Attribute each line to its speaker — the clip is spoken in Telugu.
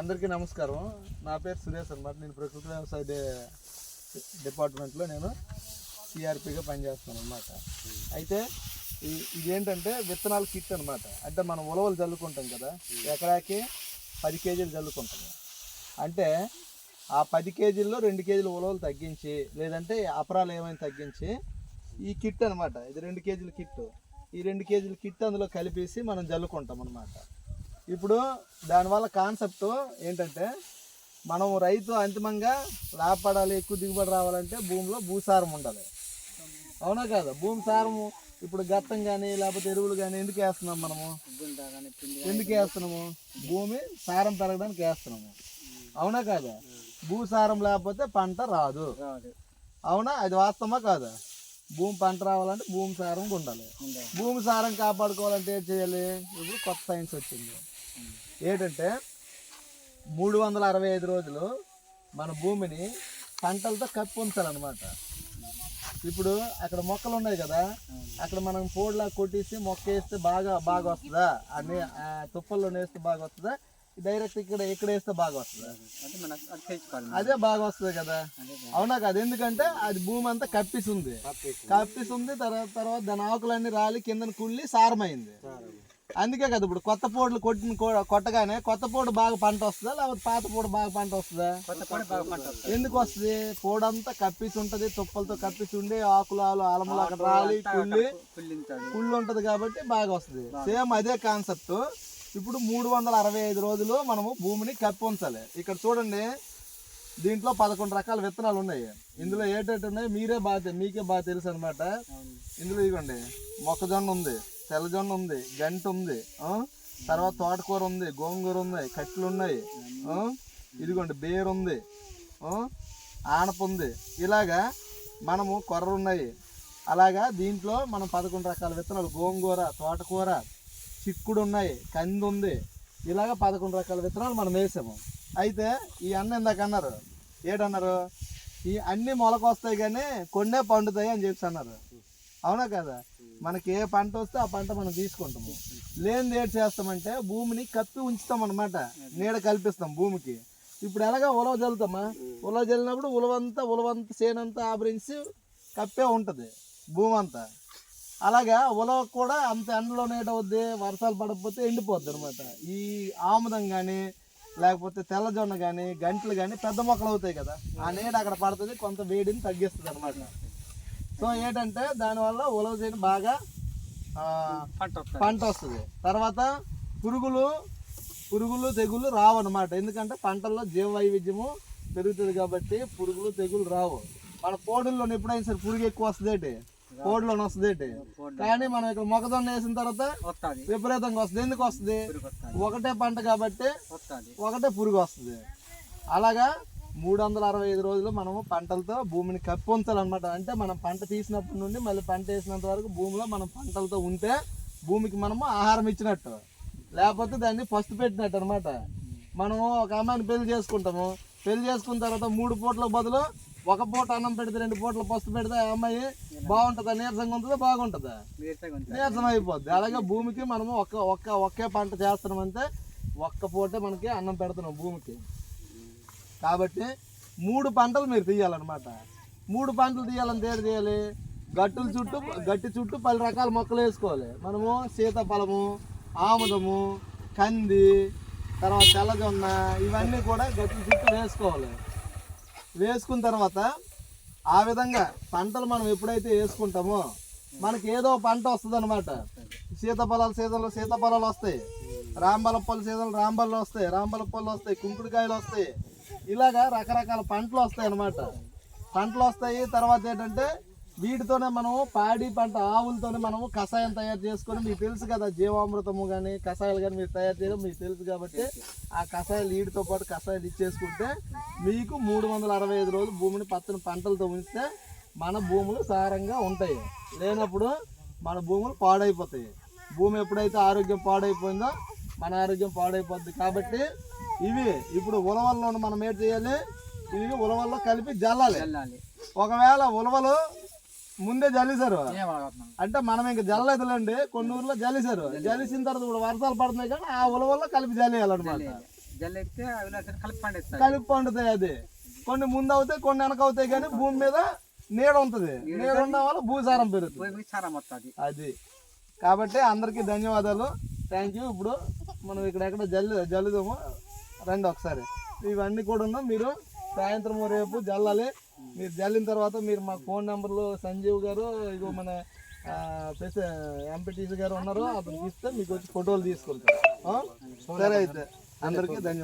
Speaker 1: అందరికీ నమస్కారం. నా పేరు సురేష్ అనమాట నేను ప్రకృతి వ్యవసాయ డిపార్ట్మెంట్లో నేను సిఆర్పిగా పనిచేస్తాను అనమాట అయితే ఈ ఇదేంటంటే విత్తనాల కిట్ అనమాట అంటే మనం ఉలవలు చల్లుకుంటాం కదా ఎకరాకి పది కేజీలు చల్లుకుంటాం అంటే ఆ పది కేజీల్లో రెండు కేజీలు ఉలవలు తగ్గించి లేదంటే అపరాలు ఏమైనా తగ్గించి ఈ కిట్ అనమాట ఇది రెండు కేజీల కిట్. ఈ రెండు కేజీల కిట్ అందులో కలిపేసి మనం జల్లుకుంటాం అనమాట ఇప్పుడు దానివల్ల కాన్సెప్ట్ ఏంటంటే మనం రైతు అంతిమంగా లాభపడాలి ఎక్కువ దిగుబడి రావాలంటే భూమిలో భూసారం ఉండాలి. అవునా కదా? భూమి ఇప్పుడు గత్తం కానీ లేకపోతే ఎరువులు కానీ ఎందుకు వేస్తున్నాం మనము? ఎందుకు వేస్తున్నాము? భూమి సారం పెరగడానికి వేస్తున్నాము. అవునా కాదా? భూసారం లేకపోతే పంట రాదు. అవునా? అది వాస్తవమా కాదా? భూమి పంట రావాలంటే భూమి సారం ఉండాలి. భూమి సారం కాపాడుకోవాలంటే ఏం చేయాలి? ఇప్పుడు కొత్త సైన్స్ వచ్చింది. ఏంటంటే మూడు వందల అరవై ఐదు రోజులు మన భూమిని పంటలతో కప్పి ఉంచాలన్నమాట. ఇప్పుడు అక్కడ మొక్కలు ఉన్నాయి కదా అక్కడ మనం పోడ్లా కొట్టేసి మొక్క వేస్తే బాగా బాగా వస్తుందా అన్ని ఆ తుప్పల్లో వేస్తే బాగా వస్తుందా డైరెక్ట్ ఇక్కడ ఇక్కడ వేస్తే బాగా వస్తుందా
Speaker 2: అది
Speaker 1: బాగా వస్తుంది కదా అవునా కదా? ఎందుకంటే అది భూమి అంతా కప్పిస్తుంది కప్పిస్తుంది తర్వాత తర్వాత దాని ఆకులన్నీ రాలి కిందన కుళ్ళి సారమైంది. అందుకే కదా ఇప్పుడు కొత్త పోడ్లు కొట్టిన కొట్టగానే కొత్త పోడు బాగా పంట వస్తుందా? లేకపోతే పాత పోడు బాగా పంట వస్తుందా? ఎందుకు వస్తుంది? పోడంతా కప్పిసి ఉంటది తుప్పలతో కప్పిసి ఉండి ఆకులు ఆలు అలములు అక్కడ రాలి కుళ్ళి కుళ్ళు ఉంటది కాబట్టి బాగా వస్తుంది. సేమ్ అదే కాన్సెప్ట్. ఇప్పుడు మూడు వందల అరవై ఐదు రోజులు మనము భూమిని కప్పి ఉంచాలి. ఇక్కడ చూడండి దీంట్లో పదకొండు రకాల విత్తనాలు ఉన్నాయి. ఇందులో ఏటేటి ఉన్నాయి? మీరే బాగా మీకే బాగా తెలుసు అనమాట ఇందులో ఇదిగోండి మొక్కజొన్న ఉంది. తెల్లజొన్న ఉంది గంట ఉంది తర్వాత తోటకూర ఉంది గోంగూర ఉంది కట్లు ఉన్నాయి ఇదిగోండి బేర్ ఉంది ఆ? ఆనప ఉంది. ఇలాగా మనము కొర్ర ఉన్నాయి. అలాగా దీంట్లో మనం పదకొండు రకాల విత్తనాలు గోంగూర తోటకూర చిక్కుడు ఉన్నాయి కంది ఉంది. ఇలాగ పదకొండు రకాల విత్తనాలు మనం వేసాము. అయితే ఈ అన్న ఇందాక అన్నారు ఏడన్నారు ఈ అన్ని మొలకొస్తాయి కానీ కొన్నే పండుతాయి అని చెప్పి అన్నారు. అవునా కదా? మనకి ఏ పంట వస్తే ఆ పంట మనం తీసుకుంటాము. లేని ఏడు చేస్తామంటే భూమిని కప్పి ఉంచుతాం అనమాట నీడ కల్పిస్తాం భూమికి. ఇప్పుడు ఎలాగా ఉలవ జల్లుతామా? ఉలవ జల్లినప్పుడు ఉలవంతా ఉలవంతా చేనంతా ఆవరించి కప్పే ఉంటుంది భూమి అంతా అలాగా ఉలవ కూడా అంత ఎండలో నీటవుద్ది వర్షాలు పడకపోతే ఎండిపోద్ది అనమాట ఈ ఆముదం కానీ లేకపోతే తెల్లజొన్న కానీ గంటలు కానీ పెద్ద మొక్కలు అవుతాయి కదా ఆ నీడ అక్కడ పడుతుంది కొంత వేడిని తగ్గిస్తుంది అనమాట సో ఏంటంటే దానివల్ల ఉలవ చేయని బాగా
Speaker 2: పంట వస్తుంది.
Speaker 1: పంట వస్తుంది. తర్వాత పురుగులు పురుగులు తెగులు రావు అనమాట ఎందుకంటే పంటల్లో జీవ వైవిధ్యము పెరుగుతుంది కాబట్టి పురుగులు తెగులు రావు. మన పోడుల్లో ఎప్పుడైనా సరే పురుగు ఎక్కువ వస్తుంది పోడులోనే వస్తుంది కానీ మనం ఇక్కడ మొక్కజొన్న వేసిన తర్వాత విపరీతంగా వస్తుంది. ఎందుకు వస్తుంది? ఒకటే పంట కాబట్టి ఒకటే పురుగు వస్తుంది. అలాగా మూడు వందల అరవై ఐదు రోజులు మనము పంటలతో భూమిని కప్పి ఉంచాలన్నమాట అంటే మనం పంట తీసినప్పటి నుండి మళ్ళీ పంట వేసినంత వరకు భూమిలో మనం పంటలతో ఉంటే భూమికి మనము ఆహారం ఇచ్చినట్టు. లేకపోతే దాన్ని ఫస్ట్ పెట్టినట్టు అనమాట మనము ఒక అమ్మాయిని పెళ్ళి చేసుకుంటాము. పెళ్ళి చేసుకున్న తర్వాత మూడు పూటల బదులు ఒక పూట అన్నం పెడితే రెండు పూటలు పస్తు పెడితే ఆ అమ్మాయి బాగుంటుందా? నీరసంగా ఉంటుందా? బాగుంటుందా? నీరసం అయిపోద్ది. అలాగే భూమికి మనము ఒక్క ఒక్క ఒకే పంట చేస్తున్నామంటే ఒక్క పూటే మనకి అన్నం పెడుతున్నాం భూమికి. కాబట్టి మూడు పంటలు మీరు తీయాలన్నమాట. మూడు పంటలు తీయాలంటే ఏం చేయాలి? గట్టుల చుట్టూ గట్టి చుట్టూ పలు రకాల మొక్కలు వేసుకోవాలి. మనము సీతాఫలము ఆముదము కంది తర్వాత తెల్లజొన్న ఇవన్నీ కూడా గట్టి చుట్టూ వేసుకోవాలి. వేసుకున్న తర్వాత ఆ విధంగా పంటలు మనం ఎప్పుడైతే వేసుకుంటామో మనకి ఏదో పంట వస్తుంది అనమాట సీతాఫలాలు సీజన్లో సీతాఫలాలు వస్తాయి. రాంబల పళ్ళు సీజన్లో రాంబళ్ళు వస్తాయి. రాంబల పళ్ళు వస్తాయి. కుంకుడుకాయలు వస్తాయి. ఇలాగా రకరకాల పంటలు వస్తాయి అన్నమాట. పంటలు వస్తాయి తర్వాత ఏంటంటే వీటితోనే మనము పాడి పంట ఆవులతోనే మనము కషాయం తయారు చేసుకొని మీకు తెలుసు కదా జీవామృతము కానీ కషాయాలు కానీ మీరు తయారు చేయడం మీకు తెలుసు కాబట్టి ఆ కషాయాలు వీటితో పాటు కషాయాలు ఇచ్చేసుకుంటే మీకు మూడు వందల అరవై ఐదు రోజులు భూమిని పచ్చని పంటలతో ఉంచితే మన భూములు సారంగా ఉంటాయి. లేనప్పుడు మన భూములు పాడైపోతాయి. భూమి ఎప్పుడైతే ఆరోగ్యం పాడైపోయిందో మన ఆరోగ్యం పాడైపోద్ది. కాబట్టి ఇవి ఇప్పుడు ఉలవల్లో మనం ఏం చేయాలి? ఇవి ఉలవల్లో కలిపి జల్లాలి. ఒకవేళ ఉలవలు ముందే
Speaker 2: అడగతున్నాం
Speaker 1: అంటే మనం ఇంకా జల్లలేదులేండి కొన్ని ఊర్లో జల్లిసారు జల్లిసిన తర్వాత ఇప్పుడు వర్షాలు పడుతున్నాయి కానీ ఆ ఉలవల్లో కలిపి జల్లేయాలన్నమాట.
Speaker 2: కలిపి
Speaker 1: పండుతాయి అది. కొన్ని ముందు అవుతాయి కొన్ని వెనక అవుతాయి కానీ భూమి మీద నీడ ఉంటుంది. నీడ ఉండడం వల్ల భూసారం పెరుగుతుంది. అది. కాబట్టి అందరికీ ధన్యవాదాలు. థ్యాంక్ యూ ఇప్పుడు మనం ఇక్కడ ఎక్కడ జల్లు జల్లుదాము. రండి ఒకసారి. ఇవన్నీ కూడా ఉన్నా. మీరు సాయంత్రం రేపు జల్లాలి. మీరు జల్లిన తర్వాత మీరు మా ఫోన్ నెంబర్లో సంజీవ్ గారు ఇగో మన ఎంపీటీసీ గారు ఉన్నారు. అతనికి ఇస్తే మీకు వచ్చి ఫోటోలు తీసుకుంటారు. సరే అయితే. అందరికీ ధన్యవాదాలు.